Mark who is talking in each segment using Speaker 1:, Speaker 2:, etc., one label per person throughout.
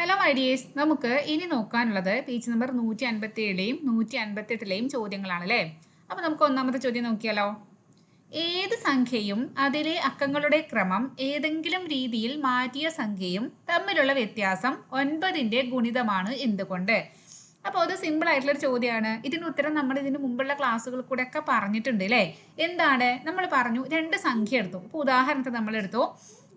Speaker 1: Hello my dears നമുക്ക് ഇനി നോക്കാനുള്ളത് page number നൂറ്റി അൻപത്തി ഏഴിലെയും നൂറ്റി അൻപത്തി എട്ടിലെയും ചോദ്യങ്ങളാണ് അല്ലേ അപ്പോൾ നമുക്ക് ഒന്നാമത്തെ ചോദ്യം നോക്കിയാലോ? ഏത് സംഖ്യയും അതിലെ അക്കങ്ങളുടെ ക്രമം ഏതെങ്കിലും രീതിയിൽ മാറ്റിയ സംഖ്യയും തമ്മിലുള്ള വ്യത്യാസം ഒൻപതിന്റെ ഗുണിതമാണ് എന്തുകൊണ്ട്? അപ്പോൾ അത് സിമ്പിൾ ആയിട്ടുള്ള ഒരു ചോദ്യമാണ്. ഇതിന് ഉത്തരം നമ്മൾ ഇതിന് മുമ്പുള്ള ക്ലാസ്സുകൾ കൂടെ ഒക്കെ പറഞ്ഞിട്ടുണ്ട് അല്ലേ എന്താണ്? നമ്മൾ പറഞ്ഞു രണ്ട് സംഖ്യ എടുത്തു. ഇപ്പോൾ ഉദാഹരണത്തിന് നമ്മൾ എടുത്തു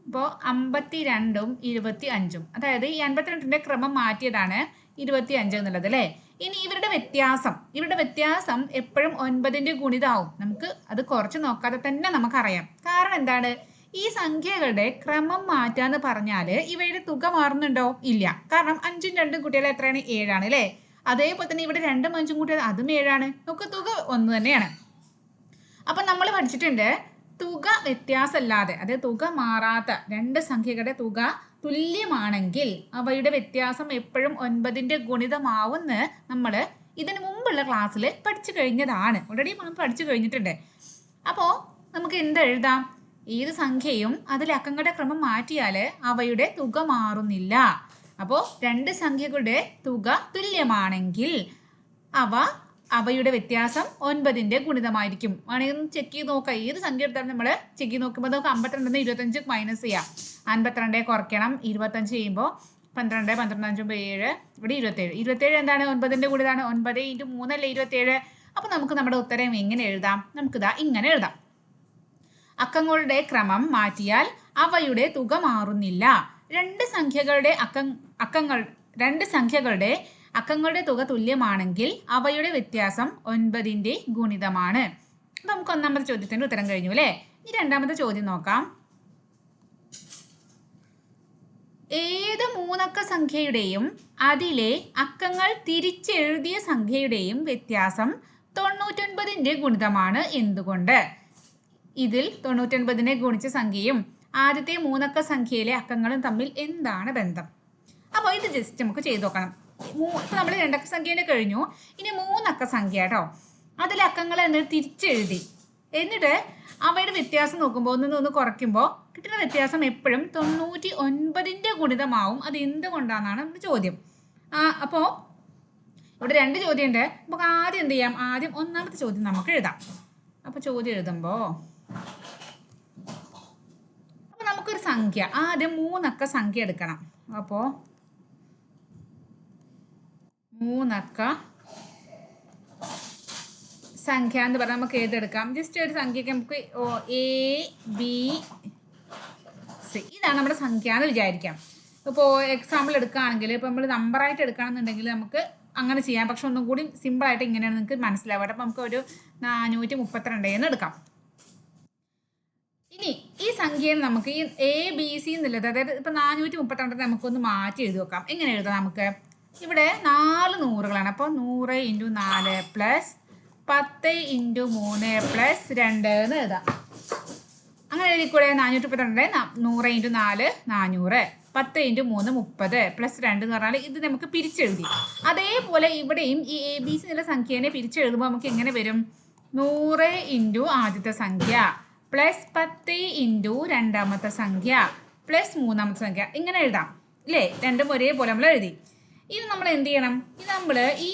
Speaker 1: ഇപ്പോൾ അമ്പത്തി രണ്ടും ഇരുപത്തി അഞ്ചും അതായത് ഈ അൻപത്തിരണ്ടിന്റെ ക്രമം മാറ്റിയതാണ് ഇരുപത്തി അഞ്ച് എന്നുള്ളത് അല്ലേ? ഇനി ഇവരുടെ വ്യത്യാസം. ഇവരുടെ വ്യത്യാസം എപ്പോഴും ഒൻപതിന്റെ ഗുണിതാവും. നമുക്ക് അത് കുറച്ച് നോക്കാതെ തന്നെ നമുക്കറിയാം. കാരണം എന്താണ്? ഈ സംഖ്യകളുടെ ക്രമം മാറ്റാന്ന് പറഞ്ഞാൽ ഇവയുടെ തുക മാറുന്നുണ്ടോ? ഇല്ല. കാരണം അഞ്ചും രണ്ടും കുട്ടികൾ എത്രയാണ്? ഏഴാണ് അല്ലേ? അതേപോലെ തന്നെ ഇവിടെ രണ്ടും അഞ്ചും കുട്ടികൾ അതും ഏഴാണ്. നമുക്ക് തുക ഒന്ന് തന്നെയാണ്. അപ്പം നമ്മൾ പഠിച്ചിട്ടുണ്ട് തുക വ്യത്യാസമല്ലാതെ അതായത് തുക മാറാത്ത രണ്ട് സംഖ്യകളുടെ തുക തുല്യമാണെങ്കിൽ അവയുടെ വ്യത്യാസം എപ്പോഴും ഒൻപതിന്റെ ഗുണിതമാവുന്ന നമ്മൾ ഇതിനു മുമ്പുള്ള ക്ലാസ്സിൽ പഠിച്ചു കഴിഞ്ഞതാണ്. ഓൾറെഡി നമ്മൾ പഠിച്ചു കഴിഞ്ഞിട്ടുണ്ട്. അപ്പോൾ നമുക്ക് എന്ത് എഴുതാം? ഏത് സംഖ്യയും അതിൽ അക്കങ്ങളുടെ ക്രമം മാറ്റിയാൽ അവയുടെ തുക മാറുന്നില്ല. അപ്പോൾ രണ്ട് സംഖ്യകളുടെ തുക തുല്യമാണെങ്കിൽ അവ അവയുടെ വ്യത്യാസം ഒൻപതിന്റെ ഗുണിതമായിരിക്കും. വേണമെങ്കിൽ ഒന്ന് ചെക്ക് ചെയ്ത് നോക്കാം. ഏത് സംഖ്യ എടുത്താലും നമ്മൾ ചെക്ക് ചെയ്ത് നോക്കുമ്പോൾ നമുക്ക് അമ്പത്തിരണ്ടെന്ന് ഇരുപത്തഞ്ച് മൈനസ് ചെയ്യാം. അൻപത്തിരണ്ടേ കുറയ്ക്കണം. ഇരുപത്തഞ്ച് ചെയ്യുമ്പോൾ പന്ത്രണ്ട് പന്ത്രണ്ട് അഞ്ചും ഏഴ് ഇവിടെ ഇരുപത്തേഴ് ഇരുപത്തേഴ് എന്താണ്? ഒൻപതിന്റെ കൂടിയതാണ് ഒൻപത് ഇന്റു മൂന്നല്ലേ ഇരുപത്തേഴ് അപ്പോൾ നമുക്ക് നമ്മുടെ ഉത്തരം എങ്ങനെ എഴുതാം? നമുക്കിതാ ഇങ്ങനെ എഴുതാം. അക്കങ്ങളുടെ ക്രമം മാറ്റിയാൽ അവയുടെ തുക മാറുന്നില്ല. രണ്ട് സംഖ്യകളുടെ അക്ക അക്കങ്ങൾ രണ്ട് സംഖ്യകളുടെ അക്കങ്ങളുടെ തുക തുല്യമാണെങ്കിൽ അവയുടെ വ്യത്യാസം ഒൻപതിന്റെ ഗുണിതമാണ്. നമുക്ക് ഒന്നാമത്തെ ചോദ്യത്തിന്റെ ഉത്തരം കഴിഞ്ഞു അല്ലേ? ഇനി രണ്ടാമത്തെ ചോദ്യം നോക്കാം. ഏത് മൂന്നക്ക സംഖ്യയുടെയും അതിലെ അക്കങ്ങൾ തിരിച്ചെഴുതിയ സംഖ്യയുടെയും വ്യത്യാസം തൊണ്ണൂറ്റൊൻപതിന്റെ ഗുണിതമാണ് എന്തുകൊണ്ട്? ഇതിൽ തൊണ്ണൂറ്റൊൻപതിനെ ഗുണിച്ച സംഖ്യയും ആദ്യത്തെ മൂന്നക്ക സംഖ്യയിലെ അക്കങ്ങളും തമ്മിൽ എന്താണ് ബന്ധം? അപ്പോൾ ഇത് ജസ്റ്റ് നമുക്ക് ചെയ്തു നോക്കണം. ഇപ്പം നമ്മൾ രണ്ടക്ക സംഖ്യേനെ കഴിഞ്ഞു. ഇനി മൂന്നക്ക സംഖ്യ കേട്ടോ. അതിലെ അക്കങ്ങൾ എന്നിട്ട് തിരിച്ചെഴുതി. എന്നിട്ട് അവയുടെ വ്യത്യാസം നോക്കുമ്പോൾ ഒന്ന് ഒന്ന് കുറയ്ക്കുമ്പോൾ കിട്ടുന്ന വ്യത്യാസം എപ്പോഴും തൊണ്ണൂറ്റി ഒൻപതിന്റെ ഗുണിതമാവും. അത് എന്തുകൊണ്ടാണെന്നാണ് നമ്മുടെ ചോദ്യം. അപ്പോൾ ഇവിടെ രണ്ട് ചോദ്യം ഉണ്ട് നമുക്ക് ആദ്യം എന്ത് ചെയ്യാം? ആദ്യം ഒന്നാമത്തെ ചോദ്യം നമുക്ക് എഴുതാം. അപ്പോൾ ചോദ്യം എഴുതുമ്പോൾ അപ്പോൾ നമുക്കൊരു സംഖ്യ. ആദ്യം മൂന്നക്ക സംഖ്യ എടുക്കണം. അപ്പോൾ മൂന്നക്ക. സംഖ്യ എന്ന് പറഞ്ഞാൽ നമുക്ക് ഏതെടുക്കാം? ജസ്റ്റ് ഒരു സംഖ്യക്ക് നമുക്ക് എ ബി സി ഇതാണ് നമ്മുടെ സംഖ്യ എന്ന് വിചാരിക്കാം. ഇപ്പോൾ എക്സാമ്പിൾ എടുക്കുകയാണെങ്കിൽ ഇപ്പോൾ നമ്മൾ നമ്പറായിട്ട് എടുക്കുകയാണെന്നുണ്ടെങ്കിൽ നമുക്ക് അങ്ങനെ ചെയ്യാം. പക്ഷെ ഒന്നും കൂടി സിമ്പിളായിട്ട് ഇങ്ങനെയാണ് നിങ്ങൾക്ക് മനസ്സിലാവുക. അപ്പോൾ നമുക്ക് ഒരു നാനൂറ്റി മുപ്പത്തിരണ്ട് എന്ന് എടുക്കാം. ഇനി ഈ സംഖ്യയിൽ നമുക്ക് ഈ എ ബി സി എന്നുള്ളത് അതായത് ഇപ്പം നാനൂറ്റി മുപ്പത്തിരണ്ട് നമുക്കൊന്ന് മാറ്റി എഴുതി വെക്കാം. എങ്ങനെ എഴുതാം നമുക്ക്? ഇവിടെ നാല് നൂറുകളാണ്. അപ്പോൾ നൂറ് ഇന്റു നാല് പ്ലസ് പത്ത് ഇന്റു മൂന്ന് പ്ലസ് രണ്ട് എന്ന് എഴുതാം. അങ്ങനെ എഴുതിക്കൂടെ? നാനൂറ്റി മുപ്പത്തിരണ്ട് നൂറ് ഇന്റു നാല് നാനൂറ്. പത്ത് ഇന്റു മൂന്ന് മുപ്പത് പ്ലസ് രണ്ട് എന്ന് പറഞ്ഞാൽ ഇത് നമുക്ക് പിരിച്ചെഴുതി. അതേപോലെ ഇവിടെയും ഈ എ ബി സി എന്നുള്ള സംഖ്യേനെ പിരിച്ചെഴുതുമ്പോൾ നമുക്ക് എങ്ങനെ വരും? നൂറ് ഇന്റു ആദ്യത്തെ സംഖ്യ പ്ലസ് പത്ത് ഇന്റു രണ്ടാമത്തെ സംഖ്യ പ്ലസ് മൂന്നാമത്തെ സംഖ്യ. ഇങ്ങനെ എഴുതാം. ഇല്ലേ? രണ്ടും ഒരേപോലെ നമ്മൾ എഴുതി. ഇത് നമ്മൾ എന്ത് ചെയ്യണം? ഇത് നമ്മൾ ഈ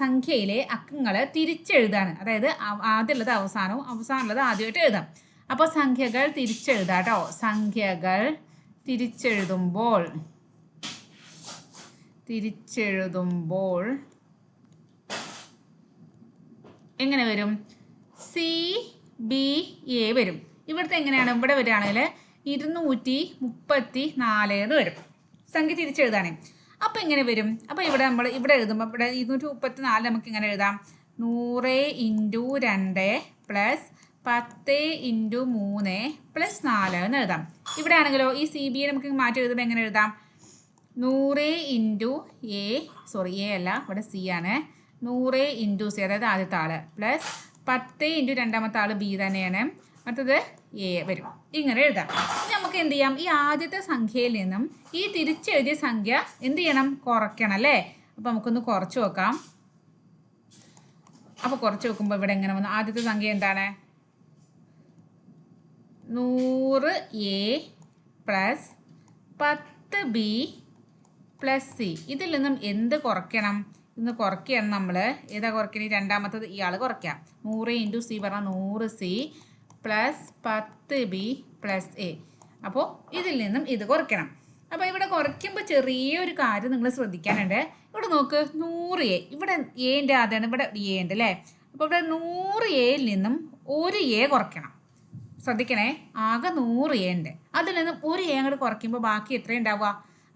Speaker 1: സംഖ്യയിലെ അക്കങ്ങൾ തിരിച്ചെഴുതാണ്. അതായത് ആദ്യമുള്ളത് അവസാനവും അവസാനമുള്ളത് ആദ്യമായിട്ട് എഴുതാം. അപ്പോൾ സംഖ്യകൾ തിരിച്ചെഴുതാം കേട്ടോ സംഖ്യകൾ തിരിച്ചെഴുതുമ്പോൾ തിരിച്ചെഴുതുമ്പോൾ എങ്ങനെ വരും? സി ബി എ വരും. ഇവിടുത്തെ എങ്ങനെയാണ്? ഇവിടെ വരികയാണെങ്കിൽ ഇരുന്നൂറ്റി മുപ്പത്തി നാല് എന്ന് വരും. സംഖ്യ തിരിച്ചെഴുതാനേ അപ്പോൾ എങ്ങനെ വരും? അപ്പോൾ ഇവിടെ നമ്മൾ ഇവിടെ എഴുതുമ്പോൾ ഇവിടെ ഇരുന്നൂറ്റി മുപ്പത്തി നാല് നമുക്ക് ഇങ്ങനെ എഴുതാം. നൂറ് ഇന്റു രണ്ട് പ്ലസ് പത്ത് ഇന്റു മൂന്ന് പ്ലസ് നാല് എന്ന് എഴുതാം. ഇവിടെ ആണെങ്കിലോ ഈ സി ബി നമുക്ക് മാറ്റി എഴുതുമ്പോൾ എങ്ങനെ എഴുതാം? നൂറ് ഇന്റു എ സോറി എ അല്ല ഇവിടെ സി ആണ്. നൂറ് ഇന്റു സി അതായത് ആദ്യത്തെ ആൾ പ്ലസ് പത്ത് ഇന്റു രണ്ടാമത്തെ ആൾ ബി തന്നെയാണ്. അടുത്തത് എ വരും. ഇങ്ങനെ എഴുതാം. നമുക്ക് എന്ത് ചെയ്യാം? ഈ ആദ്യത്തെ സംഖ്യയിൽ നിന്നും ഈ തിരിച്ചെഴുതിയ സംഖ്യ എന്ത് ചെയ്യണം? കുറയ്ക്കണം അല്ലേ? അപ്പോൾ നമുക്കൊന്ന് കുറച്ച് നോക്കാം. അപ്പോൾ കുറച്ച് നോക്കുമ്പോൾ ഇവിടെ എങ്ങനെ വന്നു. ആദ്യത്തെ സംഖ്യ എന്താണ്? നൂറ് എ പ്ലസ് പത്ത് ബി പ്ലസ് സി. ഇതിൽ നിന്നും എന്ത് കുറയ്ക്കണം? ഇന്ന് കുറയ്ക്കുകയാണ് നമ്മൾ ഏതാ കുറയ്ക്കണേ? രണ്ടാമത്തത് ഇയാൾ കുറയ്ക്കാം. നൂറ് ഇന്റു സി പറഞ്ഞാൽ നൂറ് സി. പ്ലസ് പത്ത് ബി പ്ലസ് എ അപ്പോൾ ഇതിൽ നിന്നും ഇത് കുറയ്ക്കണം. അപ്പോൾ ഇവിടെ കുറയ്ക്കുമ്പോൾ ചെറിയൊരു കാര്യം നിങ്ങൾ ശ്രദ്ധിക്കാനുണ്ട്. ഇവിടെ നോക്ക് നൂറ് എ ഇവിടെ എന്റെ ആദ്യമാണ് ഇവിടെ എ ഉണ്ട് അല്ലേ? അപ്പോൾ ഇവിടെ നൂറ് എയിൽ നിന്നും ഒരു എ കുറയ്ക്കണം. ശ്രദ്ധിക്കണേ ആകെ നൂറ് എ ഉണ്ട് അതിൽ നിന്നും ഒരു എ അങ്ങോട്ട് കുറയ്ക്കുമ്പോൾ ബാക്കി എത്ര ഉണ്ടാവുക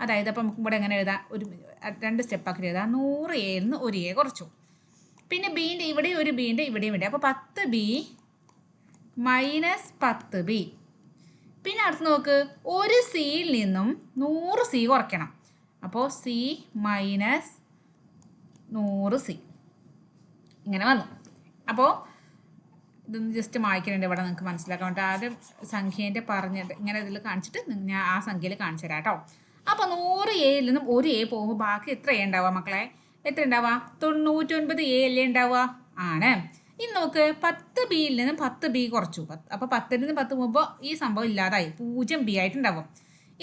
Speaker 1: അതായത് അപ്പം നമുക്ക് ഇവിടെ എങ്ങനെ എഴുതാം? ഒരു രണ്ട് സ്റ്റെപ്പാക്കി എഴുതാം. നൂറ് എയിൽ നിന്ന് ഒരു എ കുറച്ചു. പിന്നെ ബീന്റെ ഇവിടെയും ഒരു ബീന്റെ ഇവിടെയും ഉണ്ട്. അപ്പോൾ പത്ത് ബി മൈനസ് പത്ത് ബി പിന്നെ അടുത്ത് നോക്ക് ഒരു സിയിൽ നിന്നും നൂറ് സി കുറയ്ക്കണം. അപ്പോൾ സി മൈനസ് നൂറ് സി ഇങ്ങനെ വന്നു. അപ്പോൾ ഇതൊന്ന് ജസ്റ്റ് മായ്ക്കുന്നുണ്ട് ഇവിടെ നിങ്ങൾക്ക് മനസ്സിലാക്കാൻ വേണ്ടി. ആദ്യം സംഖ്യേന്റെ പറഞ്ഞിട്ട് ഇങ്ങനെ ഇതിൽ കാണിച്ചിട്ട് ഞാൻ ആ സംഖ്യയിൽ കാണിച്ചു തരാം കേട്ടോ. അപ്പോൾ നൂറ് എയിൽ നിന്നും ഒരു എ പോകുമ്പോൾ ബാക്കി എത്ര എ ഉണ്ടാവുക മക്കളെ? എത്ര ഉണ്ടാവുക? തൊണ്ണൂറ്റൊൻപത് എ അല്ലേ ഉണ്ടാവുക? ആണ്. ഇനി നമുക്ക് പത്ത് ബിയിൽ നിന്ന് പത്ത് ബി കുറച്ചു. അപ്പൊ അപ്പോൾ പത്തിൽ നിന്ന് പത്ത് പോകുമ്പോൾ ഈ സംഭവം ഇല്ലാതായി. പൂജ്യം ബി ആയിട്ടുണ്ടാവും.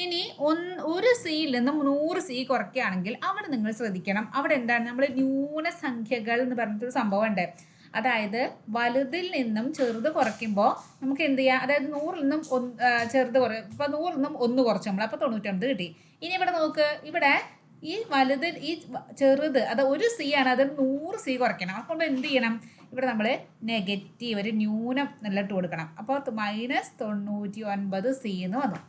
Speaker 1: ഇനി ഒന്ന് ഒരു സിയിൽ നിന്നും നൂറ് സി കുറയ്ക്കുകയാണെങ്കിൽ അവിടെ നിങ്ങൾ ശ്രദ്ധിക്കണം. അവിടെ എന്താണ്? നമ്മൾ ന്യൂനസംഖ്യകൾ എന്ന് പറഞ്ഞിട്ടൊരു സംഭവം ഉണ്ട് അതായത് വലുതിൽ നിന്നും ചെറുത് കുറയ്ക്കുമ്പോൾ നമുക്ക് എന്ത് ചെയ്യാം? അതായത് നൂറിൽ നിന്നും ഒന്ന് ചെറുത് കുറ ഇപ്പം നൂറിൽ നിന്നും ഒന്ന് കുറച്ച് നമ്മൾ അപ്പോൾ തൊണ്ണൂറ്റൊമ്പത് കിട്ടി. ഇനി ഇവിടെ നോക്ക്. ഇവിടെ ഈ വലുതിൽ ഈ ചെറുത് അത് ഒരു സി ആണ്. അത് നൂറ് സി കുറയ്ക്കണം. അപ്പോൾ നമ്മൾ എന്ത് ചെയ്യണം? ഇവിടെ നമ്മൾ നെഗറ്റീവ് ഒരു ന്യൂനം എന്നിട്ട് കൊടുക്കണം അപ്പോൾ മൈനസ് തൊണ്ണൂറ്റി ഒൻപത് സി എന്ന് വന്നു.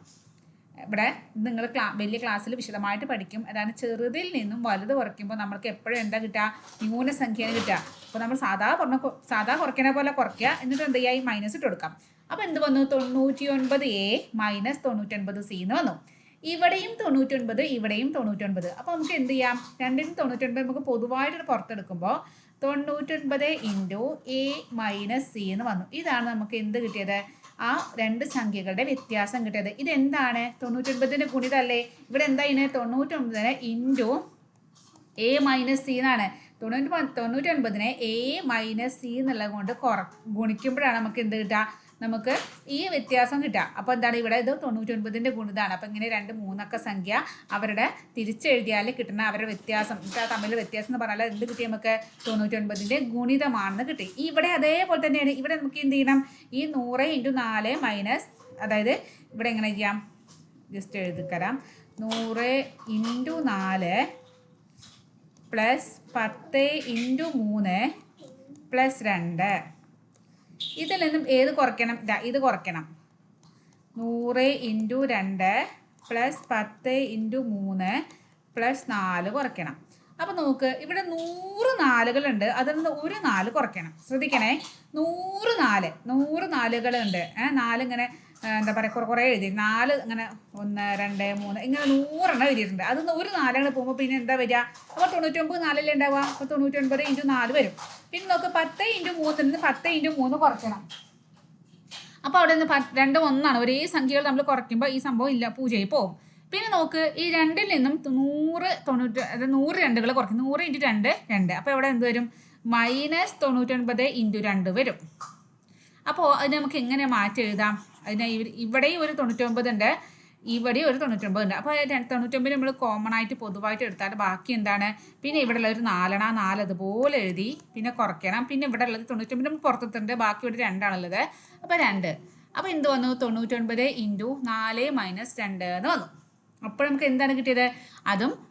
Speaker 1: ഇവിടെ നിങ്ങൾ ക്ലാ വലിയ ക്ലാസ്സിൽ വിശദമായിട്ട് പഠിക്കും. അതാണ് ചെറുതിൽ നിന്നും വലുത് കുറയ്ക്കുമ്പോൾ നമ്മൾക്ക് എപ്പോഴും എന്താ കിട്ടുക? ന്യൂനസംഖ്യയാണ് കിട്ടുക. അപ്പോൾ നമ്മൾ സാധാ പറഞ്ഞ സാധാ കുറയ്ക്കണ പോലെ കുറയ്ക്കുക. എന്നിട്ട് എന്ത് ചെയ്യുക ഈ മൈനസ് ഇട്ട് കൊടുക്കാം. അപ്പോൾ എന്ത് വന്നു? തൊണ്ണൂറ്റി ഒൻപത് എ മൈനസ് തൊണ്ണൂറ്റൊൻപത് സി എന്ന് വന്നു. ഇവിടെയും തൊണ്ണൂറ്റൊൻപത് ഇവിടെയും തൊണ്ണൂറ്റൊൻപത് അപ്പോൾ നമുക്ക് എന്ത് ചെയ്യാം? രണ്ടിനും തൊണ്ണൂറ്റൊൻപത് നമുക്ക് പൊതുവായിട്ട് പുറത്തെടുക്കുമ്പോൾ തൊണ്ണൂറ്റൊൻപത് ഇന്റു എ മൈനസ് സി എന്ന് വന്നു. ഇതാണ് നമുക്ക് എന്ത് കിട്ടിയത്? ആ രണ്ട് സംഖ്യകളുടെ വ്യത്യാസം കിട്ടിയത്. ഇതെന്താണ്? തൊണ്ണൂറ്റൊൻപതിന്റെ ഗുണിതല്ലേ? ഇവിടെ എന്താ ഇതിന് തൊണ്ണൂറ്റൊൻപതിന് ഇന്റു എ മൈനസ് സി എന്നാണ്. തൊണ്ണൂറ്റി തൊണ്ണൂറ്റൊൻപതിനെ എ മൈനസ് സി എന്നുള്ളത് കൊണ്ട് കുറ ഗുണിക്കുമ്പോഴാണ് നമുക്ക് എന്ത് കിട്ടുക? നമുക്ക് ഈ വ്യത്യാസം കിട്ടുക. അപ്പോൾ എന്താണ് ഇവിടെ ഇത് തൊണ്ണൂറ്റൊൻപതിന്റെ ഗുണിതാണ്. അപ്പോൾ ഇങ്ങനെ രണ്ട് മൂന്നക്ക സംഖ്യ അവരുടെ തിരിച്ചെഴുതിയാൽ കിട്ടുന്ന അവരുടെ വ്യത്യാസം. തമ്മിൽ വ്യത്യാസം എന്ന് പറഞ്ഞാൽ എന്ത് കിട്ടി നമുക്ക്? തൊണ്ണൂറ്റൊൻപതിന്റെ ഗുണിതമാണെന്ന് കിട്ടി. ഇവിടെ അതേപോലെ തന്നെയാണ്. ഇവിടെ നമുക്ക് എന്ത് ചെയ്യണം? ഈ നൂറ് ഇന്റു നാല് മൈനസ് അതായത് ഇവിടെ എങ്ങനെ ചെയ്യാം? ജസ്റ്റ് എഴുതിക്കരാം നൂറ് ഇന്റു നാല് പ്ലസ് പത്ത് ഇന്റു മൂന്ന് പ്ലസ് രണ്ട്. ഇതിൽ നിന്നും ഏത് കുറയ്ക്കണം? ഇതാ ഇത് കുറയ്ക്കണം. നൂറ് ഇന്റു രണ്ട് പ്ലസ് പത്ത് ഇന്റു മൂന്ന് പ്ലസ് നാല് കുറയ്ക്കണം. അപ്പോൾ നോക്ക് ഇവിടെ നൂറ് നാലുകളുണ്ട് അതിൽ നിന്ന് ഒരു നാല് കുറയ്ക്കണം. ശ്രദ്ധിക്കണേ നൂറ് നാല് നൂറ് നാലുകളുണ്ട്. ഏഹ് നാല് ഇങ്ങനെ ആ, എന്താ പറയുക കുറേ കുറേ എഴുതി. നാല് ഇങ്ങനെ ഒന്ന് രണ്ട് മൂന്ന് ഇങ്ങനെ നൂറെണ്ണം എഴുതിയിട്ടുണ്ട്. അതിൽ ഒരു നാലെണ്ണം പോകുമ്പോൾ പിന്നെ എന്താ വരിക? അപ്പോൾ തൊണ്ണൂറ്റൊമ്പത് നാലല്ലേ ഉണ്ടാവുക? അപ്പോൾ തൊണ്ണൂറ്റൊൻപത് ഇന്റു നാല് വരും. പിന്നെ നോക്ക് പത്ത് ഇന്റു മൂന്നിൽ നിന്ന് പത്ത് ഇന്റു മൂന്ന് കുറയ്ക്കണം. അപ്പോൾ അവിടെ നിന്ന് രണ്ടും ഒന്നാണ്. ഒരേ സംഖ്യകൾ നമ്മൾ കുറയ്ക്കുമ്പോൾ ഈ സംഭവം ഇല്ല പൂജയിൽ പോകും. പിന്നെ നോക്ക് ഈ രണ്ടിൽ നിന്നും നൂറ് തൊണ്ണൂറ്റി അതായത് നൂറ് രണ്ടുകൾ കുറയ്ക്കും. നൂറ് ഇന്റു രണ്ട് രണ്ട്. അപ്പോൾ ഇവിടെ എന്ത് വരും? മൈനസ് തൊണ്ണൂറ്റൊൻപത് ഇന്റു രണ്ട് വരും. അപ്പോൾ അത് നമുക്ക് എങ്ങനെ മാറ്റി എഴുതാം? അതിന് ഇവ- ഇവിടെയും ഒരു തൊണ്ണൂറ്റൊമ്പത് ഉണ്ട്. ഇവിടെയും ഒരു തൊണ്ണൂറ്റൊമ്പത് ഉണ്ട്. അപ്പോൾ തൊണ്ണൂറ്റൊമ്പത് നമ്മൾ കോമൺ ആയിട്ട് പൊതുവായിട്ട് എടുത്താൽ ബാക്കി എന്താണ്? പിന്നെ ഇവിടെ ഉള്ള ഒരു നാലണ നാല് അതുപോലെ എഴുതി പിന്നെ കുറയ്ക്കണം. പിന്നെ ഇവിടെ ഉള്ളത് തൊണ്ണൂറ്റൊമ്പത് നമ്മൾ പുറത്തെടുത്തിട്ടുണ്ട്. ബാക്കി ഇവിടെ രണ്ടാണുള്ളത്. അപ്പോൾ രണ്ട്. അപ്പോൾ എന്ത് വന്നു? തൊണ്ണൂറ്റൊൻപത് ഇന്റു നാല് മൈനസ് രണ്ട് എന്ന് വന്നു. അപ്പോൾ നമുക്ക് എന്താണ് കിട്ടിയത്? അതും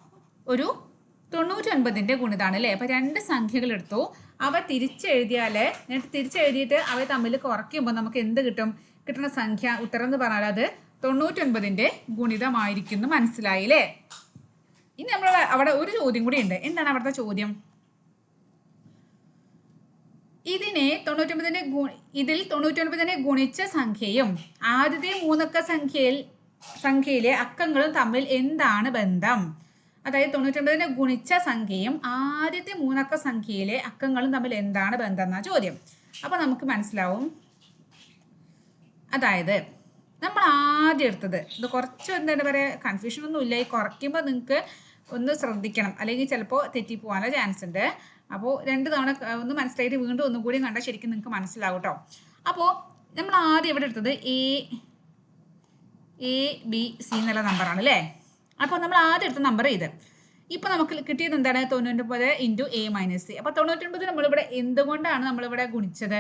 Speaker 1: ഒരു തൊണ്ണൂറ്റൊൻപതിന്റെ ഗുണിതാണ് അല്ലേ? അപ്പോൾ രണ്ട് സംഖ്യകൾ എടുത്തു. അവ തിരിച്ചെഴുതിയാൽ എന്നിട്ട് തിരിച്ചെഴുതിയിട്ട് അവ തമ്മിൽ കുറയ്ക്കുമ്പോൾ നമുക്ക് എന്ത് കിട്ടും? കിട്ടുന്ന സംഖ്യ ഉത്തരം എന്ന് പറഞ്ഞാൽ അത് തൊണ്ണൂറ്റൊൻപതിന്റെ ഗുണിതമായിരിക്കും എന്ന് മനസ്സിലായില്ലേ? ഇനി നമ്മൾ അവിടെ ഒരു ചോദ്യം കൂടി ഉണ്ട്. എന്താണ് അവിടുത്തെ ചോദ്യം? ഇതിനെ തൊണ്ണൂറ്റൊമ്പതിനെ ഗു ഇതിൽ തൊണ്ണൂറ്റൊൻപതിനെ ഗുണിച്ച സംഖ്യയും ആദ്യത്തെ മൂന്നക്ക സംഖ്യയിൽ സംഖ്യയിലെ അക്കങ്ങളും തമ്മിൽ എന്താണ് ബന്ധം? അതായത് തൊണ്ണൂറ്റൊൻപതിനെ ഗുണിച്ച സംഖ്യയും ആദ്യത്തെ മൂന്നക്ക സംഖ്യയിലെ അക്കങ്ങളും തമ്മിൽ എന്താണ് ബന്ധം എന്ന ചോദ്യം. അപ്പോൾ നമുക്ക് മനസ്സിലാവും. അതായത് നമ്മൾ ആദ്യം എടുത്തത് ഇത് കുറച്ച് എന്താണ് പറയുക കൺഫ്യൂഷൻ ഒന്നും ഇല്ല. ഈ കുറയ്ക്കുമ്പോൾ നിങ്ങൾക്ക് ഒന്ന് ശ്രദ്ധിക്കണം. അല്ലെങ്കിൽ ചിലപ്പോൾ തെറ്റിപ്പോകാനുള്ള ചാൻസ് ഉണ്ട്. അപ്പോൾ രണ്ട് തവണ ഒന്ന് മനസ്സിലായിട്ട് വീണ്ടും ഒന്നും കൂടി കണ്ടാൽ ശരിക്കും നിങ്ങൾക്ക് മനസ്സിലാവും കേട്ടോ അപ്പോൾ നമ്മൾ ആദ്യം ഇവിടെ എടുത്തത് എ എ ബി സി എന്നുള്ള നമ്പറാണ് അല്ലേ അപ്പോൾ നമ്മൾ ആദ്യം എടുത്ത നമ്പർ ഇത്. ഇപ്പം നമുക്ക് കിട്ടിയത് എന്താണ്? തൊണ്ണൂറ്റൊമ്പത് ഇന്റു എ മൈനസ് സി അപ്പോൾ തൊണ്ണൂറ്റൊമ്പത് നമ്മളിവിടെ എന്തുകൊണ്ടാണ് നമ്മളിവിടെ ഗുണിച്ചത്?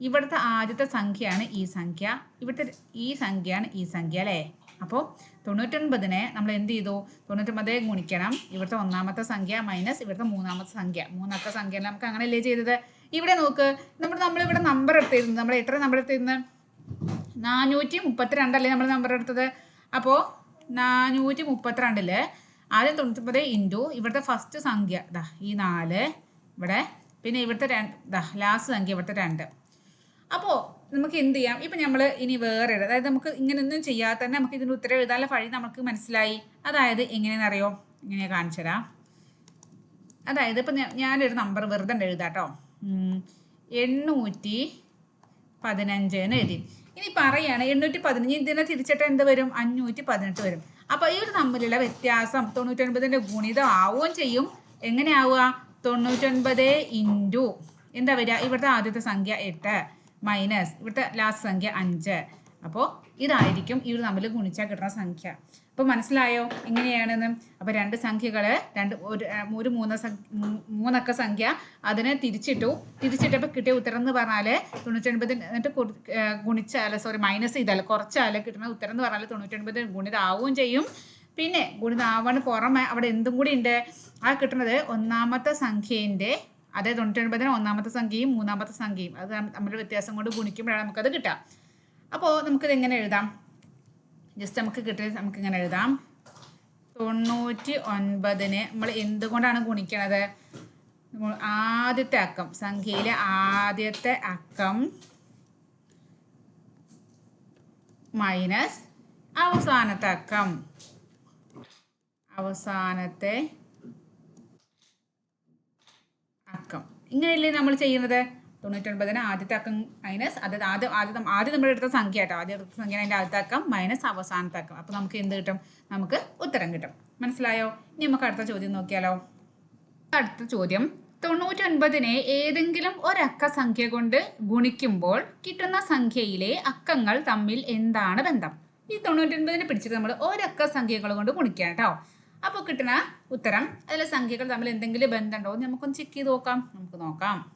Speaker 1: ഇവിടുത്തെ ആദ്യത്തെ സംഖ്യയാണ് ഈ സംഖ്യ. ഇവിടുത്തെ ഈ സംഖ്യയാണ് ഈ സംഖ്യ അല്ലേ? അപ്പോൾ തൊണ്ണൂറ്റൊൻപതിനെ നമ്മൾ എന്ത് ചെയ്തു? തൊണ്ണൂറ്റൊമ്പത് ഗുണിക്കണം. ഇവിടുത്തെ ഒന്നാമത്തെ സംഖ്യ മൈനസ് ഇവിടുത്തെ മൂന്നാമത്തെ സംഖ്യ. മൂന്നാമത്തെ സംഖ്യ നമുക്ക് അങ്ങനെയല്ലേ ചെയ്തത്? ഇവിടെ നോക്ക്. നമ്മൾ നമ്മളിവിടെ നമ്പർ എടുത്തിരുന്നത് നമ്മൾ എത്ര നമ്പർ എടുത്തിരുന്നത് നാനൂറ്റി മുപ്പത്തിരണ്ടല്ലേ നമ്മൾ നമ്പർ എടുത്തത്? അപ്പോൾ നാനൂറ്റി മുപ്പത്തിരണ്ടിൽ ആദ്യം തൊണ്ണൂറ്റൊമ്പത് ഇന്റു ഇവിടുത്തെ ഫസ്റ്റ് സംഖ്യ. ദാ ഈ നാല്. ഇവിടെ. പിന്നെ ഇവിടുത്തെ രണ്ട് ദാ ലാസ്റ്റ് സംഖ്യ ഇവിടുത്തെ രണ്ട്. അപ്പോൾ നമുക്ക് എന്ത് ചെയ്യാം? ഇപ്പം നമ്മൾ ഇനി വേറെ അതായത് നമുക്ക് ഇങ്ങനെയൊന്നും ചെയ്യാതെ തന്നെ നമുക്ക് ഇതിന്റെ ഉത്തരം എഴുതാനുള്ള വഴി നമുക്ക് മനസ്സിലായി. അതായത് എങ്ങനെയെന്ന് അറിയോ ഇങ്ങനെ കാണിച്ചു തരാം. അതായത് ഇപ്പം ഞാനൊരു നമ്പർ വെറുതെ എഴുതാട്ടോ. എണ്ണൂറ്റി പതിനഞ്ച് എന്ന് എഴുതി. ഇനി പറയാണ് എണ്ണൂറ്റി പതിനഞ്ച് ഇതിനെ തിരിച്ചിട്ട് എന്ത് വരും? അഞ്ഞൂറ്റി പതിനെട്ട് വരും. അപ്പോൾ ഈ ഒരു തമ്മിലുള്ള വ്യത്യാസം തൊണ്ണൂറ്റൊൻപതിന്റെ ഗുണിതം ആവുകയും ചെയ്യും. എങ്ങനെയാവുക തൊണ്ണൂറ്റൊൻപത് ഇന്റു എന്താ വരിക? ഇവിടുത്തെ ആദ്യത്തെ സംഖ്യ എട്ട്. മൈനസ് ഇവിടുത്തെ ലാസ്റ്റ് സംഖ്യ അഞ്ച്. അപ്പോൾ ഇതായിരിക്കും ഇവർ തമ്മിൽ ഗുണിച്ചാൽ കിട്ടുന്ന സംഖ്യ. അപ്പോൾ മനസ്സിലായോ? എങ്ങനെയാണെന്ന് അപ്പോൾ രണ്ട് സംഖ്യകൾ രണ്ട് ഒരു ഒരു മൂന്ന് മൂന്നക്ക സംഖ്യ അതിനെ തിരിച്ചിട്ടു. തിരിച്ചിട്ടപ്പോൾ കിട്ടിയ ഉത്തരം എന്ന് പറഞ്ഞാൽ തൊണ്ണൂറ്റൊൻപത് എന്നിട്ട് ഗുണിച്ചാൽ സോറി മൈനസ് ചെയ്താൽ കുറച്ചാൽ കിട്ടുന്ന ഉത്തരം എന്ന് പറഞ്ഞാൽ തൊണ്ണൂറ്റൊൻപത് ഗുണിതാവുകയും ചെയ്യും. പിന്നെ ഗുണിതാവാണ് പുറമെ അവിടെ എന്തും കൂടി ഉണ്ട്. ആ കിട്ടുന്നത് ഒന്നാമത്തെ സംഖ്യേന്റെ അതായത് തൊണ്ണൂറ്റൊൻപതിന് ഒന്നാമത്തെ സംഖ്യയും മൂന്നാമത്തെ സംഖ്യയും. അത് തമ്മിലുള്ള വ്യത്യാസം കൊണ്ട് ഗുണിക്കുമ്പോഴാണ് നമുക്കത് കിട്ടുക. അപ്പോൾ നമുക്കിത് എങ്ങനെ എഴുതാം? ജസ്റ്റ് നമുക്ക് കിട്ടിയത് നമുക്ക് ഇങ്ങനെ എഴുതാം. തൊണ്ണൂറ്റി ഒൻപതിന് നമ്മൾ എന്തുകൊണ്ടാണ് ഗുണിക്കണത്? ആദ്യത്തെ അക്കം സംഖ്യയിലെ ആദ്യത്തെ അക്കം മൈനസ് അവസാനത്തെ അക്കം. അവസാനത്തെ അക്കം ഇങ്ങനെയല്ലേ നമ്മൾ ചെയ്യുന്നത്? തൊണ്ണൂറ്റൊൻപതിന് ആദ്യത്തെ അക്കം മൈനസ് അത് ആദ്യം ആദ്യം ആദ്യം നമ്മൾ എടുത്ത സംഖ്യ കേട്ടോ. ആദ്യം എടുത്ത സംഖ്യ അതിന്റെ ആദ്യത്തെ അക്കം മൈനസ് അവസാനത്തെ അക്കം. അപ്പോൾ നമുക്ക് എന്ത് കിട്ടും? നമുക്ക് ഉത്തരം കിട്ടും. മനസ്സിലായോ? ഇനി നമുക്ക് അടുത്ത ചോദ്യം നോക്കിയാലോ? അടുത്ത ചോദ്യം. തൊണ്ണൂറ്റൊൻപതിനെ ഏതെങ്കിലും ഒരക്ക സംഖ്യ കൊണ്ട് ഗുണിക്കുമ്പോൾ കിട്ടുന്ന സംഖ്യയിലെ അക്കങ്ങൾ തമ്മിൽ എന്താണ് ബന്ധം? ഈ തൊണ്ണൂറ്റൊൻപതിനെ പിടിച്ചിട്ട് നമ്മൾ ഒരക്ക സംഖ്യകൾ കൊണ്ട് ഗുണിക്കാം കേട്ടോ. അപ്പോൾ കിട്ടുന്ന ഉത്തരം അതിലെ സംഖ്യകൾ തമ്മിൽ എന്തെങ്കിലും ബന്ധമുണ്ടോ എന്ന് നമുക്കൊന്ന് ചെക്ക് ചെയ്ത് നോക്കാം. നമുക്ക് നോക്കാം.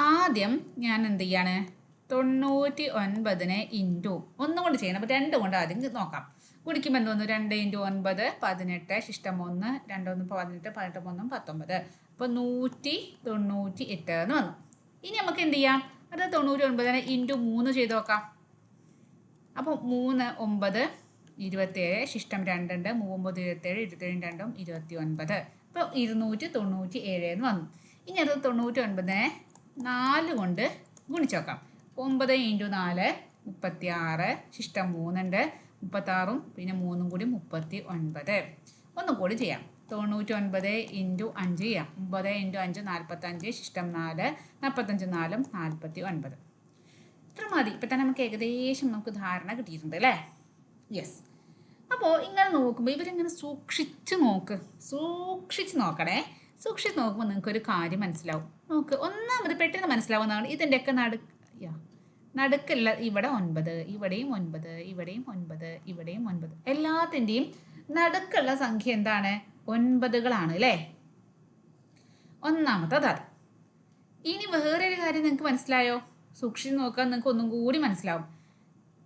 Speaker 1: ആദ്യം ഞാൻ എന്ത് ചെയ്യാണ്? തൊണ്ണൂറ്റി ഒൻപതിനെ ഇന്റു ഒന്നും കൊണ്ട് ചെയ്യണം. അപ്പോൾ രണ്ട് കൊണ്ട് ആദ്യം നോക്കാം. കുടിക്കുമ്പോൾ എന്ത് വന്നു? രണ്ട് ഇന്റു ഒൻപത് പതിനെട്ട് ശിഷ്ടം ഒന്ന് രണ്ടൊന്ന് പതിനെട്ട് പതിനെട്ട് ഒന്നും പത്തൊമ്പത്. അപ്പോൾ നൂറ്റി തൊണ്ണൂറ്റി എട്ട് എന്ന് വന്നു. ഇനി നമുക്ക് എന്ത് ചെയ്യാം? അടുത്ത തൊണ്ണൂറ്റി ഒൻപതിനെ ഇന്റു മൂന്ന് ചെയ്ത് നോക്കാം. അപ്പോൾ മൂന്ന് ഒമ്പത് ഇരുപത്തേഴ് ശിഷ്ടം രണ്ടുണ്ട് മൂമ്പത് ഇരുപത്തേഴ് ഇരുപത്തേഴും രണ്ടും ഇരുപത്തി ഒൻപത് അപ്പോൾ ഇരുന്നൂറ്റി തൊണ്ണൂറ്റി ഏഴ് എന്ന് വന്നു. ഇനി അത് തൊണ്ണൂറ്റി ഒൻപതിനെ നാല് കൊണ്ട് ഗുണിച്ചോക്കാം ഒമ്പത് ഇന്റു നാല് മുപ്പത്തി ആറ് ശിഷ്ടം മൂന്നുണ്ട് മുപ്പത്താറും പിന്നെ മൂന്നും കൂടി മുപ്പത്തി ഒൻപത് ഒന്നും കൂടി ചെയ്യാം. തൊണ്ണൂറ്റി ഒൻപത് ഇന്റു അഞ്ച് ചെയ്യാം. ഒമ്പത് ഇന്റു അഞ്ച് നാൽപ്പത്തഞ്ച് ശിഷ്ടം നാല് നാൽപ്പത്തഞ്ച് നാലും നാൽപ്പത്തി ഒൻപത് ഇത്ര മതി. ഇപ്പം തന്നെ നമുക്ക് ഏകദേശം നമുക്ക് ധാരണ കിട്ടിയിട്ടുണ്ട് അല്ലേ? യെസ് അപ്പോൾ ഇങ്ങനെ നോക്കുമ്പോൾ ഇവരിങ്ങനെ സൂക്ഷിച്ച് നോക്ക്. സൂക്ഷിച്ച് നോക്കണേ. സൂക്ഷിച്ച് നോക്കുമ്പോൾ നിങ്ങൾക്ക് ഒരു കാര്യം മനസ്സിലാവും. നോക്ക്. ഒന്നാമത് പെട്ടെന്ന് മനസ്സിലാവുന്നതാണ് ഇതിന്റെയൊക്കെ നടു നടുക്കല്ല. ഇവിടെ ഒൻപത് ഇവിടെയും ഒൻപത് ഇവിടെയും ഒൻപത് ഇവിടെയും ഒൻപത്. എല്ലാത്തിന്റെയും നടുക്കുള്ള സംഖ്യ എന്താണ്? ഒൻപതുകളാണ് അല്ലേ? ഒന്നാമത്തത് അത്. ഇനി വേറൊരു കാര്യം നിങ്ങൾക്ക് മനസ്സിലായോ? സൂക്ഷിച്ച് നോക്കാൻ നിങ്ങൾക്ക് ഒന്നും കൂടി മനസ്സിലാവും.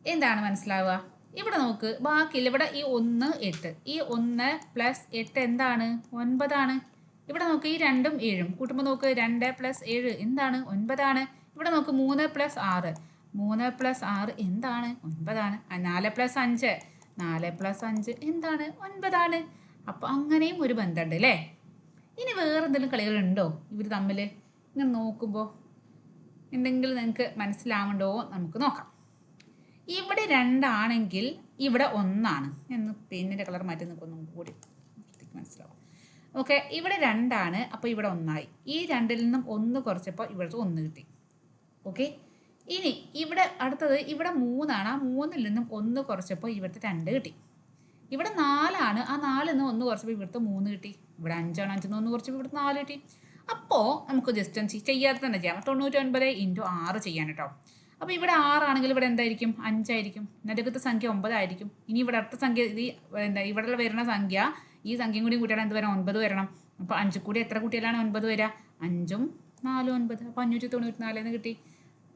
Speaker 1: എന്താണ് മനസ്സിലാവുക? ഇവിടെ നോക്ക് ബാക്കിയില്ല. ഇവിടെ ഈ ഒന്ന് എട്ട്. ഈ ഒന്ന് പ്ലസ് എട്ട് എന്താണ്? ഒൻപതാണ്. ഇവിടെ നോക്ക് ഈ രണ്ടും ഏഴും. കൂട്ടുമ്പോൾ നോക്ക് രണ്ട് പ്ലസ് ഏഴ് എന്താണ്? ഒൻപതാണ്. ഇവിടെ നോക്ക് മൂന്ന് പ്ലസ് ആറ്. മൂന്ന് പ്ലസ് ആറ് എന്താണ്? ഒൻപതാണ്. നാല് പ്ലസ് അഞ്ച്. നാല് പ്ലസ് അഞ്ച് എന്താണ്? ഒൻപതാണ്. അപ്പോൾ അങ്ങനെയും ഒരു ബന്ധമുണ്ട് അല്ലേ? ഇനി വേറെ എന്തെങ്കിലും കളികളുണ്ടോ ഇവർ തമ്മിൽ ഇങ്ങനെ നോക്കുമ്പോൾ എന്തെങ്കിലും നിങ്ങൾക്ക് മനസ്സിലാവുണ്ടോ നമുക്ക് നോക്കാം. ഇവിടെ രണ്ടാണെങ്കിൽ ഇവിടെ ഒന്നാണ്. എന്ന് പിന്നിന്റെ കളർ മാറ്റി നിൽക്കൊന്നും കൂടി മനസ്സിലാവും. ഓക്കെ ഇവിടെ രണ്ടാണ് അപ്പോൾ ഇവിടെ ഒന്നായി. ഈ രണ്ടിൽ നിന്നും ഒന്ന് കുറച്ചപ്പോൾ ഇവിടുത്തെ ഒന്ന് കിട്ടി. ഓക്കെ ഇനി ഇവിടെ അടുത്തത് ഇവിടെ മൂന്നാണ്. ആ മൂന്നിൽ നിന്നും ഒന്ന് കുറച്ചപ്പോൾ ഇവിടുത്തെ രണ്ട് കിട്ടി. ഇവിടെ നാലാണ്. ആ നാലിൽ നിന്ന് ഒന്ന് കുറച്ചപ്പോൾ ഇവിടുത്തെ മൂന്ന് കിട്ടി. ഇവിടെ അഞ്ചാണ്. അഞ്ചിൽ നിന്ന് ഒന്ന് കുറച്ചപ്പോൾ ഇവിടുത്തെ നാല് കിട്ടി. അപ്പോൾ നമുക്ക് ജസ്റ്റ് ചെയ്യാതെ തന്നെ ചെയ്യാം. തൊണ്ണൂറ്റി ഒൻപത് ഇന്റു ആറ് ചെയ്യാൻ കേട്ടോ അപ്പോൾ ഇവിടെ ആറാണെങ്കിൽ ഇവിടെ എന്തായിരിക്കും? അഞ്ചായിരിക്കും. നടുക്കത്തെ സംഖ്യ ഒമ്പതായിരിക്കും. ഇനി ഇവിടെ അടുത്ത സംഖ്യ ഇത് എന്താ ഇവിടെ വരുന്ന സംഖ്യ ഈ സംഖ്യയും കൂടി കൂട്ടിയാൽ എന്ത് വരണം ഒൻപത് വരണം. അപ്പോൾ അഞ്ച് കൂടി എത്ര കുട്ടികളാണ് ഒൻപത് വരിക അഞ്ചും നാലും ഒൻപത്. അപ്പോൾ അഞ്ഞൂറ്റി തൊണ്ണൂറ്റി നാലെന്ന് കിട്ടി.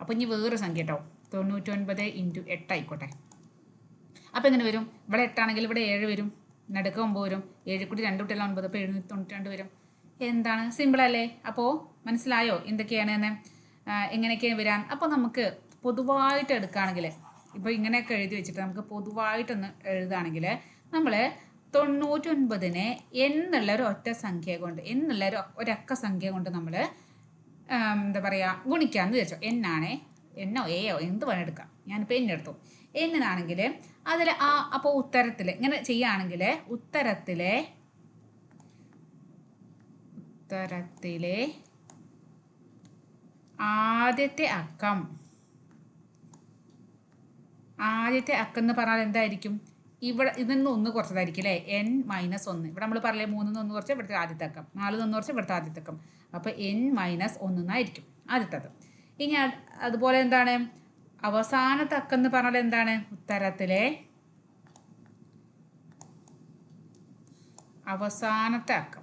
Speaker 1: അപ്പോൾ ഇനി വേറെ സംഖ്യ കേട്ടോ തൊണ്ണൂറ്റൊൻപത് ഇന്റു എട്ടായിക്കോട്ടെ അപ്പോൾ എങ്ങനെ വരും? ഇവിടെ എട്ടാണെങ്കിൽ ഇവിടെ ഏഴ് വരും. നടുക്ക് ഒമ്പത് വരും. ഏഴ് കൂടി രണ്ട് കുട്ടികളാണ് ഒൻപത്. അപ്പോൾ എഴുന്നൂറ്റി തൊണ്ണൂറ്റി രണ്ട് വരും. എന്താണ്? സിമ്പിൾ അല്ലേ? അപ്പോൾ മനസ്സിലായോ എന്തൊക്കെയാണ് എന്ന് എങ്ങനെയൊക്കെയാണ് വരാൻ? അപ്പോൾ നമുക്ക് പൊതുവായിട്ട് എടുക്കുകയാണെങ്കിൽ ഇപ്പോൾ ഇങ്ങനെയൊക്കെ എഴുതി വെച്ചിട്ട് നമുക്ക് പൊതുവായിട്ടൊന്ന് എഴുതുകയാണെങ്കിൽ നമ്മൾ തൊണ്ണൂറ്റൊൻപതിനെ എന്നുള്ള ഒരു ഒറ്റ സംഖ്യ കൊണ്ട് എന്നുള്ള ഒരു ഒരക്ക സംഖ്യ കൊണ്ട് നമ്മൾ എന്താ പറയുക ഗുണിക്കാമെന്ന് വിചാരിച്ചോ. എന്നാണേ എന്നോ എയോ എന്ത് വേണം എടുക്കാം. ഞാനിപ്പോൾ എന്നെടുത്തു എന്നാണെങ്കിൽ അതിൽ ആ അപ്പോൾ ഉത്തരത്തിൽ ഇങ്ങനെ ചെയ്യുകയാണെങ്കിൽ ഉത്തരത്തിലെ ഉത്തരത്തിലെ ആദ്യത്തെ അക്കം. ആദ്യത്തെ അക്കം എന്ന് പറഞ്ഞാൽ എന്തായിരിക്കും? ഇവിടെ ഇതിൽ നിന്ന് ഒന്ന് കുറച്ചതായിരിക്കും അല്ലേ? എൻ മൈനസ് ഒന്ന്. ഇവിടെ നമ്മൾ പറയലേ മൂന്നിൽ ഒന്ന് കുറച്ച് ഇവിടുത്തെ ആദ്യത്തെ അക്കം. നാലിൽ നിന്ന് കുറച്ച് ഇവിടുത്തെ ആദ്യത്തെ അക്കം. അപ്പോൾ എൻ മൈനസ് ഒന്നായിരിക്കും ആദ്യത്തത്. ഇനി അതുപോലെ എന്താണ്? അവസാനത്തെ അക്കം എന്ന് പറഞ്ഞാൽ എന്താണ്? ഉത്തരത്തിലെ അവസാനത്തെ അക്കം.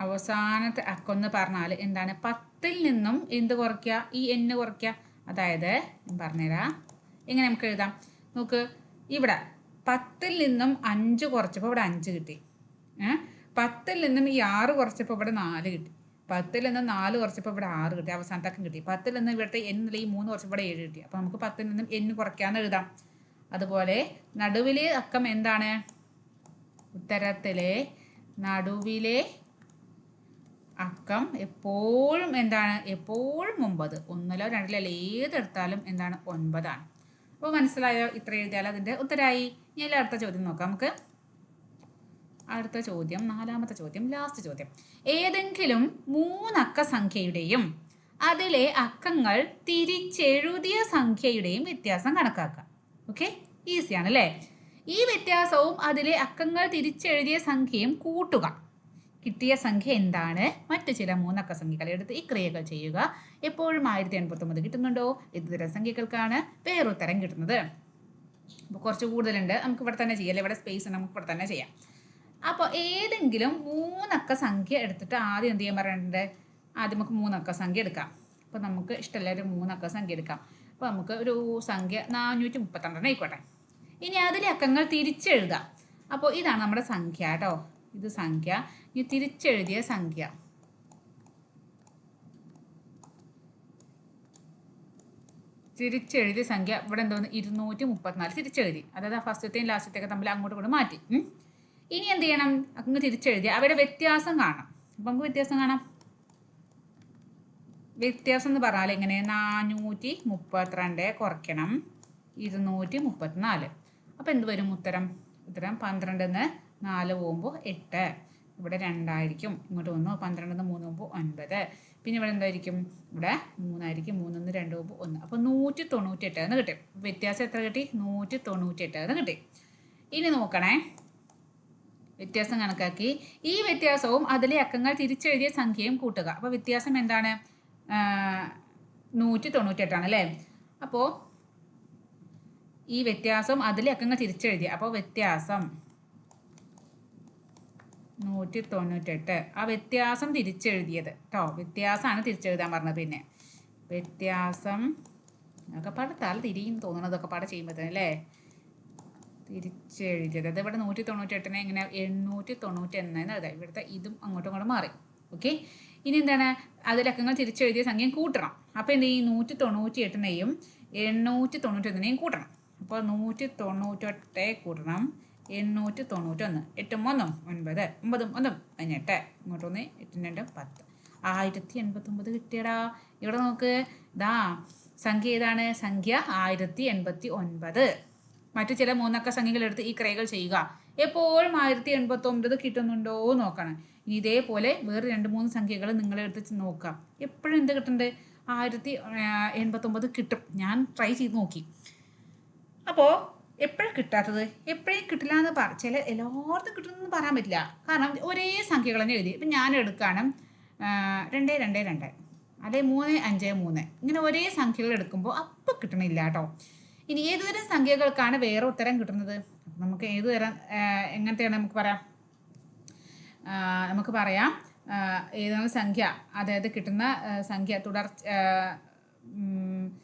Speaker 1: അവസാനത്തെ അക്കം എന്ന് പറഞ്ഞാൽ എന്താണ്? പത്തിൽ നിന്നും എന്ത് കുറയ്ക്കുക? ഈ എന്ന് കുറയ്ക്കുക. അതായത് പറഞ്ഞുതരാം. എങ്ങനെ നമുക്ക് എഴുതാം. നോക്ക് ഇവിടെ പത്തിൽ നിന്നും അഞ്ച് കുറച്ചപ്പോൾ ഇവിടെ അഞ്ച് കിട്ടി. പത്തിൽ നിന്നും ഈ ആറ് കുറച്ചപ്പോൾ ഇവിടെ നാല് കിട്ടി. പത്തിൽ നിന്ന് നാല് കുറച്ചപ്പോൾ ഇവിടെ ആറ് കിട്ടി. അവസാനത്തെ അക്കം കിട്ടി. പത്തിൽ നിന്ന് ഇവിടുത്തെ എന്നിൽ ഈ മൂന്ന് കുറച്ചപ്പോൾ ഇവിടെ ഏഴ് കിട്ടി. അപ്പോൾ നമുക്ക് പത്തിൽ നിന്നും എന്ന് കുറയ്ക്കാമെന്ന് എഴുതാം. അതുപോലെ നടുവിലെ അക്കം എന്താണ്? ഉത്തരത്തിലെ നടുവിലെ അക്കം എപ്പോഴും എന്താണ്? എപ്പോഴും ഒമ്പത്. ഒന്നിലോ രണ്ടിലോ ഏതെടുത്താലും എന്താണ്? ഒൻപതാണ് അപ്പോൾ മനസ്സിലായോ? ഇത്ര എഴുതിയാൽ അതിന്റെ ഉത്തരായി. ഇനി അടുത്ത ചോദ്യം നോക്കാം നമുക്ക്. അടുത്ത ചോദ്യം നാലാമത്തെ ചോദ്യം ലാസ്റ്റ് ചോദ്യം. ഏതെങ്കിലും മൂന്നക്ക സംഖ്യയുടെയും അതിലെ അക്കങ്ങൾ തിരിച്ചെഴുതിയ സംഖ്യയുടെയും വ്യത്യാസം കണക്കാക്കാം. ഓക്കെ ഈസിയാണ് അല്ലേ ഈ വ്യത്യാസവും അതിലെ അക്കങ്ങൾ തിരിച്ചെഴുതിയ സംഖ്യയും കൂട്ടുക. കിട്ടിയ സംഖ്യ എന്താണ്? മറ്റു ചില മൂന്നക്ക സംഖ്യകൾ എടുത്ത് ഈ ക്രിയകൾ ചെയ്യുക. എപ്പോഴും ആയിരത്തി എൺപത്തൊമ്പത് കിട്ടുന്നുണ്ടോ? ഇത്തരം സംഖ്യകൾക്കാണ് വേറൊത്തരം കിട്ടുന്നത്. അപ്പോൾ കുറച്ച് കൂടുതലുണ്ട്. നമുക്ക് ഇവിടെ തന്നെ ചെയ്യാം. ഇവിടെ സ്പേസ് നമുക്ക് ഇവിടെ തന്നെ ചെയ്യാം. അപ്പോൾ ഏതെങ്കിലും മൂന്നക്ക സംഖ്യ എടുത്തിട്ട് ആദ്യം എന്ത് ചെയ്യാൻ പറയുന്നുണ്ട് ആദ്യം നമുക്ക് മൂന്നക്ക സംഖ്യ എടുക്കാം. അപ്പോൾ നമുക്ക് ഇഷ്ടമല്ല ഒരു മൂന്നക്ക സംഖ്യ എടുക്കാം. അപ്പോൾ നമുക്ക് ഒരു സംഖ്യ നാനൂറ്റി മുപ്പത്തിരണ്ടെണ്ണം ആയിക്കോട്ടെ. ഇനി അതിലെ അക്കങ്ങൾ തിരിച്ചെഴുതാം. അപ്പോൾ ഇതാണ് നമ്മുടെ സംഖ്യ കേട്ടോ. ഇത് സംഖ്യ. ഇനി തിരിച്ചെഴുതിയ സംഖ്യ. തിരിച്ചെഴുതിയ സംഖ്യ ഇവിടെ എന്തോന്ന്? ഇരുന്നൂറ്റി മുപ്പത്തിനാല് തിരിച്ചെഴുതി. അതായത് ഫസ്റ്റത്തെയും ലാസ്റ്റത്തെയൊക്കെ തമ്മിൽ അങ്ങോട്ട് കൂടെ മാറ്റി. ഇനി എന്ത് ചെയ്യണം? അങ്ങ് തിരിച്ചെഴുതി അവരുടെ വ്യത്യാസം കാണാം. അപ്പം നമുക്ക് വ്യത്യാസം കാണാം. വ്യത്യാസം എന്ന് പറഞ്ഞാൽ എങ്ങനെ? നാനൂറ്റി മുപ്പത്തിരണ്ട് കുറയ്ക്കണം. ഇരുന്നൂറ്റി മുപ്പത്തിനാല് അപ്പോൾ എന്ത് വരും ഉത്തരം? ഉത്തരം പന്ത്രണ്ടിന്ന് നാല് പോകുമ്പോൾ എട്ട്. ഇവിടെ രണ്ടായിരിക്കും. ഇങ്ങോട്ട് ഒന്ന് പന്ത്രണ്ടിന്ന് മൂന്ന് പോകുമ്പോൾ ഒൻപത്. പിന്നെ ഇവിടെ എന്തായിരിക്കും? ഇവിടെ മൂന്നായിരിക്കും. മൂന്നിന്ന് രണ്ട് പോകുമ്പോൾ ഒന്ന്. അപ്പോൾ നൂറ്റി തൊണ്ണൂറ്റി എന്ന് കിട്ടും. വ്യത്യാസം എത്ര കിട്ടി? നൂറ്റി തൊണ്ണൂറ്റി എന്ന് കിട്ടി. ഇനി നോക്കണേ. വ്യത്യാസം കണക്കാക്കി. ഈ വ്യത്യാസവും അതിലെ അക്കങ്ങൾ തിരിച്ചെഴുതിയ സംഖ്യയും കൂട്ടുക. അപ്പോൾ വ്യത്യാസം എന്താണ്? നൂറ്റി തൊണ്ണൂറ്റെട്ടാണ് അല്ലേ? അപ്പോൾ ഈ വ്യത്യാസം അതിലെ അക്കങ്ങൾ തിരിച്ചെഴുതി അപ്പോൾ വ്യത്യാസം. നൂറ്റി തൊണ്ണൂറ്റെട്ട് ആ വ്യത്യാസം തിരിച്ചെഴുതിയത്. കേട്ടോ വ്യത്യാസമാണ് തിരിച്ചെഴുതാൻ പറഞ്ഞത് പിന്നെ. വ്യത്യാസം ഒക്കെ പാടെ തല തിരിയും തോന്നണതൊക്കെ പാടെ ചെയ്യുമ്പോഴത്തേന് അല്ലേ? തിരിച്ചെഴുതിയത്. അത് ഇവിടെ നൂറ്റി തൊണ്ണൂറ്റെട്ടിനെ ഇങ്ങനെ എണ്ണൂറ്റി തൊണ്ണൂറ്റി എന്ന് എഴുതാം. ഇവിടുത്തെ ഇതും അങ്ങോട്ടും ഇങ്ങോട്ടും മാറി. ഓക്കെ? ഇനി എന്താണ്? അതിലക്കങ്ങൾ തിരിച്ചെഴുതിയ സംഖ്യ കൂട്ടണം. അപ്പോൾ എന്ത് ഈ നൂറ്റി തൊണ്ണൂറ്റി എട്ടിനെയും എണ്ണൂറ്റി തൊണ്ണൂറ്റി ഒന്നിനെയും കൂട്ടണം. അപ്പോൾ നൂറ്റി തൊണ്ണൂറ്റെട്ടേ കൂട്ടണം. എണ്ണൂറ്റി തൊണ്ണൂറ്റൊന്ന് എട്ടും ഒന്നും ഒൻപത് ഒമ്പതും ഒന്നും പതിനെട്ട്. ഇങ്ങോട്ടൊന്ന് എട്ടും രണ്ടും പത്ത്. ആയിരത്തി എൺപത്തൊമ്പത് കിട്ടിയടാ. ഇവിടെ നോക്ക്. ഇതാ സംഖ്യ ഏതാണ്? സംഖ്യ ആയിരത്തി എൺപത്തി ഒൻപത് മറ്റു ചില മൂന്നക്ക സംഖ്യകൾ എടുത്ത് ഈ ക്രയകൾ ചെയ്യുക. എപ്പോഴും ആയിരത്തി എൺപത്തി ഒമ്പത് കിട്ടുന്നുണ്ടോ നോക്കണം. ഇനി ഇതേപോലെ വേറെ രണ്ട് മൂന്ന് സംഖ്യകൾ നിങ്ങളെടുത്ത് നോക്കുക. നോക്കാം എപ്പോഴും എന്ത് കിട്ടുന്നുണ്ട് ആയിരത്തി എൺപത്തൊമ്പത് കിട്ടും. ഞാൻ ട്രൈ ചെയ്ത് നോക്കി. അപ്പോൾ എപ്പോഴും കിട്ടാത്തത്? എപ്പോഴും കിട്ടില്ല എന്ന് പറ. ചില എല്ലായിടത്തും കിട്ടുമെന്ന് പറയാൻ പറ്റില്ല. കാരണം ഒരേ സംഖ്യകൾ തന്നെ എഴുതി. ഇപ്പം ഞാൻ എടുക്കുകയാണ്. രണ്ട് രണ്ട് രണ്ട്. അല്ലെ മൂന്ന് അഞ്ച് മൂന്ന്. ഇങ്ങനെ ഒരേ സംഖ്യകൾ എടുക്കുമ്പോൾ അപ്പം കിട്ടണില്ല കേട്ടോ. ഇനി ഏതുതരം സംഖ്യകൾക്കാണ് വേറെ ഉത്തരം കിട്ടുന്നത്? നമുക്ക് ഏതുതരം എങ്ങനത്തെയാണ് നമുക്ക് പറയാം? നമുക്ക് പറയാം. ഏതാണ് സംഖ്യ? അതായത് കിട്ടുന്ന സംഖ്യ തുടർ ആ, ഉം,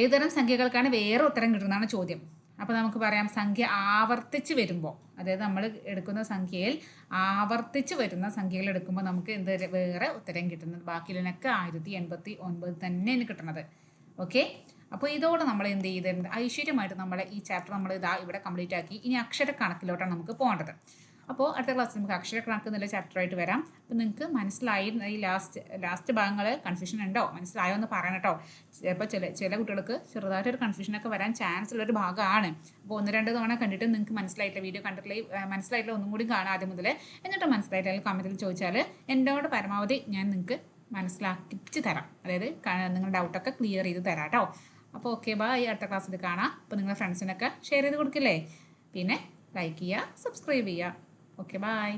Speaker 1: ഏതുതരം സംഖ്യകൾക്കാണ് വേറെ ഉത്തരം കിട്ടുന്നതാണ് ചോദ്യം. അപ്പോൾ നമുക്ക് പറയാം സംഖ്യ ആവർത്തിച്ച് വരുമ്പോൾ അതായത് നമ്മൾ എടുക്കുന്ന സംഖ്യയിൽ ആവർത്തിച്ച് വരുന്ന സംഖ്യകൾ എടുക്കുമ്പോൾ നമുക്ക് എന്ത് വേറെ ഉത്തരം കിട്ടുന്നത്? ബാക്കിയുള്ളതിനൊക്കെ ആയിരത്തി എൺപത്തി ഒൻപത് തന്നെയാണ് കിട്ടുന്നത്. ഓക്കെ? അപ്പോൾ ഇതോടെ നമ്മൾ എന്ത് ചെയ്തിട്ടുണ്ട്? ഐശ്വര്യമായിട്ട് നമ്മൾ ഈ ചാപ്റ്റർ നമ്മൾ ഇതാ ഇവിടെ കംപ്ലീറ്റ് ആക്കി. ഇനി അക്ഷര കണക്കിലോട്ടാണ് നമുക്ക് പോകേണ്ടത്. അപ്പോൾ അടുത്ത ക്ലാസ്സിൽ നമുക്ക് അക്ഷര കണക്ക് എന്നുള്ള ചാപ്റ്ററായിട്ട് വരാം. അപ്പോൾ നിങ്ങൾക്ക് മനസ്സിലായി ഈ ലാസ്റ്റ് ലാസ്റ്റ് ഭാഗങ്ങൾ കൺഫ്യൂഷൻ ഉണ്ടോ? മനസ്സിലായോ എന്ന് പറയണം കേട്ടോ ചിലപ്പോൾ ചില ചില കുട്ടികൾക്ക് ചെറുതായിട്ടൊരു കൺഫ്യൂഷനൊക്കെ വരാൻ ചാൻസ് ഉള്ളൊരു ഭാഗമാണ്. അപ്പോൾ ഒന്ന് രണ്ട് തവണ കണ്ടിട്ട് നിങ്ങൾക്ക് മനസ്സിലായിട്ടില്ല. വീഡിയോ കണ്ടിട്ടില്ല. മനസ്സിലായിട്ടില്ല. ഒന്നും കൂടി കാണാം ആദ്യം മുതൽ എന്നിട്ട് മനസ്സിലായിട്ടില്ല കമന്റിൽ ചോദിച്ചാൽ എന്നോട് പരമാവധി ഞാൻ നിങ്ങൾക്ക് മനസ്സിലാക്കിച്ച് തരാം. അതായത് നിങ്ങളുടെ ഡൗട്ടൊക്കെ ക്ലിയർ ചെയ്ത് തരാം കേട്ടോ അപ്പോൾ ഓക്കെ ബായ് അടുത്ത ക്ലാസ്സിൽ കാണാം. അപ്പോൾ നിങ്ങളുടെ ഫ്രണ്ട്സിനൊക്കെ ഷെയർ ചെയ്ത് കൊടുക്കില്ലേ? പിന്നെ ലൈക്ക് ചെയ്യുക സബ്സ്ക്രൈബ് ചെയ്യുക. Okay bye